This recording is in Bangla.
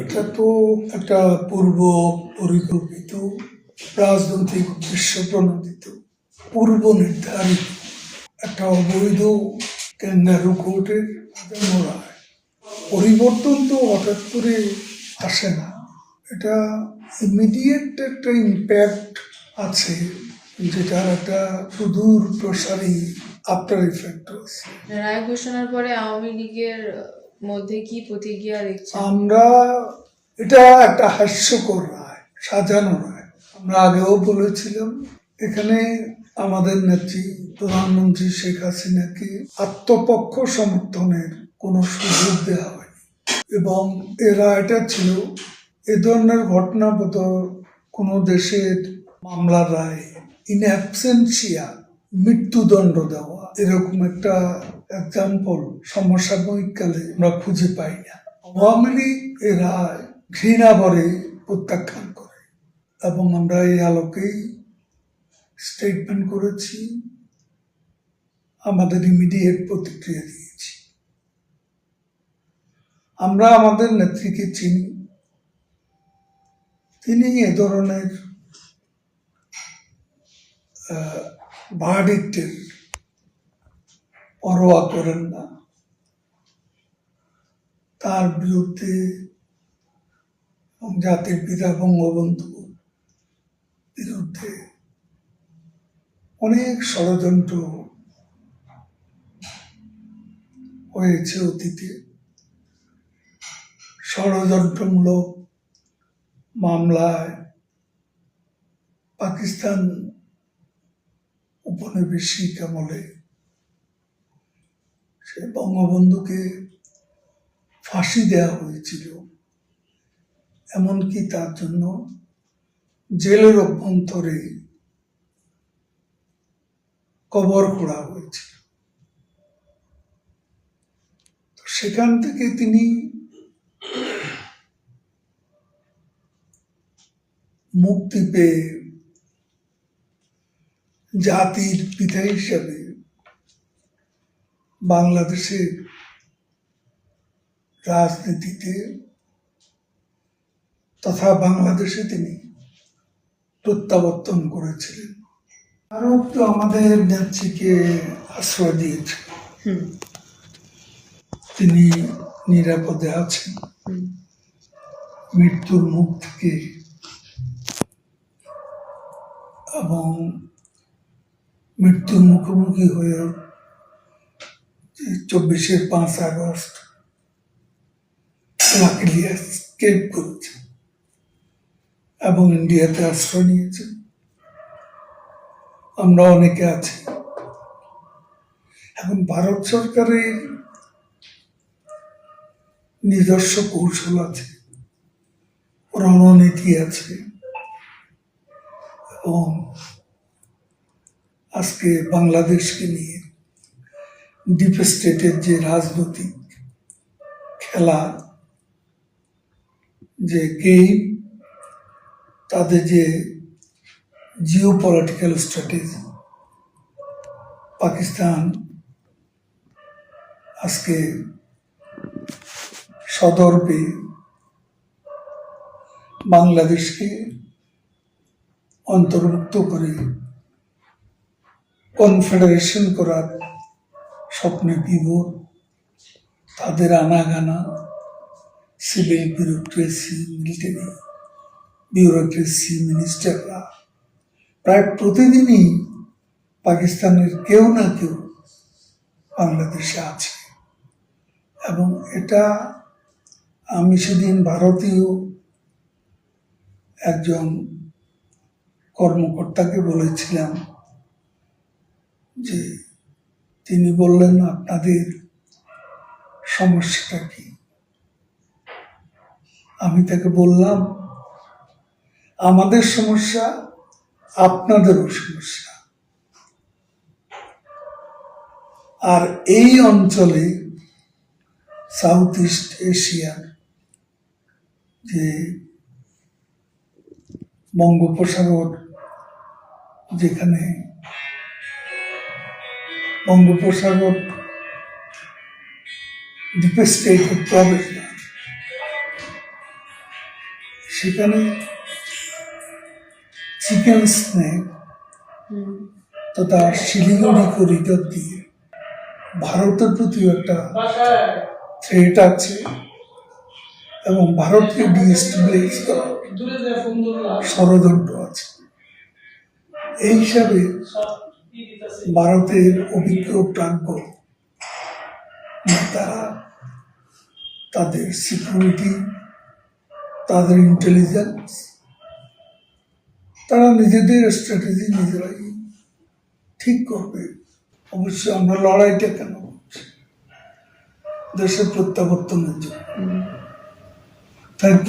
এটা তো একটা পূর্ব পরিকল্পিত রাজনৈতিক দৃশ্য প্রণোদিত, পূর্ব নির্ধারিত। একটা অবৈধ ক্যাঙ্গারু কোর্টের রায় পরিবর্তন তো হঠাৎ করে আসে না। এটা ইমিডিয়েট একটা ইম্প্যাক্ট আছে, যেটার একটা সুদূর প্রসারী আফটার ইফেক্ট রায় ঘোষণার পরে আওয়ামী লীগের মধ্যে কি প্রতিক্রিয়া দেখছেন? আমরা, এটা একটা হাস্যকর রায়, সাজানো রায়। আমরা আগেও বলেছিলাম, এখানে আমাদের নেত্রী, প্রধানমন্ত্রী শেখ হাসিনাকে আত্মপক্ষ সমর্থনের কোনো সুযোগ দেওয়া হয়নি। এবং এ রায়টা ছিল, এ ধরনের ঘটনা কোনো দেশের মামলার রায় ইন অ্যাবসেন্সিয়া মৃত্যুদণ্ড দেওয়া। এরকম একটা এক্সাম্পল সমসাময়িক কালে আমরা খুঁজে পাই না। আওয়ামী লীগ এ রায় ঘৃণা ভরে প্রত্যাখ্যান করে এবং আমরা এই আলোকেই স্টেটমেন্ট করেছি, আমাদের ইমিডিয়েট প্রতিক্রিয়া দিয়েছি। আমরা আমাদের নেত্রীকে চিনি, তিনি এ ধরনের ভার্ডিক্টের পরোয়া করেন না। তার বিরুদ্ধে জাতির পিতা বঙ্গবন্ধু বিরুদ্ধে অনেক ষড়যন্ত্র হয়েছে অতীতে। ষড়যন্ত্রমূলক মামলায় পাকিস্তান উপনিবেশিক আমলে বঙ্গবন্ধুকে ফাঁসি দেওয়া হয়েছিল। এমনকি তার জন্য জেলের অভ্যন্তরে কবর করা হয়েছিল। সেখান থেকে তিনি মুক্তি পেয়ে জাতির পিতা হিসাবে বাংলাদেশের রাজনীতিতে তথা বাংলাদেশে তিনি প্রত্যাবর্তন করেছিলেন। ভারত তো আমাদের নেত্রীকে আশ্রয় দিয়েছে। তিনি নিরাপদে আছেন। মৃত্যুর মুখ থেকে এবং মৃত্যুর মুখোমুখি হয়ে চব্বিশের পাঁচ আগস্ট স্কেপ এবং ইন্ডিয়াতে আশ্রয় নিয়েছে। আমরা অনেকে আছি। এখন ভারত সরকারের নিজস্ব কৌশল আছে, রণনীতি আছে এবং আজকে বাংলাদেশকে নিয়ে ডিপ স্টেটের যে রাজনৈতিক খেলা, যে গেম তাদের যে জিও পলিটিক্যাল স্ট্র্যাটেজি পাকিস্তান আজকে সদর্পে বাংলাদেশকে অন্তর্ভুক্ত করে কনফেডারেশন করার স্বপ্নে বিভোর তাদের আনাগানা, সিভিল বিউরোক্রেসি, মিলিটারি বিউরোক্রেসি, মিনিস্টাররা। প্রায় প্রতিদিনই পাকিস্তানের কেউ না কেউ বাংলাদেশে আছে। এবং এটা আমি সেদিন ভারতীয় একজন কর্মকর্তাকে বলেছিলাম যে তিনি বললেন, আপনাদের সমস্যাটা কি? আমি তাকে বললাম, আমাদের সমস্যা আপনাদেরও সমস্যা। আর এই অঞ্চলে সাউথ ইস্ট এশিয়ার যে বঙ্গোপসাগর, যেখানে বঙ্গোপসাগর ডিপেস্টেটেড প্রবেশ সেখানে চিকেন স্নেক তথা শিলিগুড়ি করিডর দিয়ে ভারতের প্রতি একটা থ্রেট আছে এবং ভারতকে ডিস্টেবলাইজ করা ষড়যন্ত্র আছে। এই হিসাবে ভারতের অভিজ্ঞ প্রাজ্ঞ তারা তাদের সিকিউরিটি তাদের ইন্টেলিজেন্স তারা নিজেদের স্ট্র্যাটেজি নিজেরাই ঠিক করবে। অবশ্যই আমরা লড়াইটা কেন করছি? দেশের প্রত্যাবর্তনের জন্য। থ্যাংক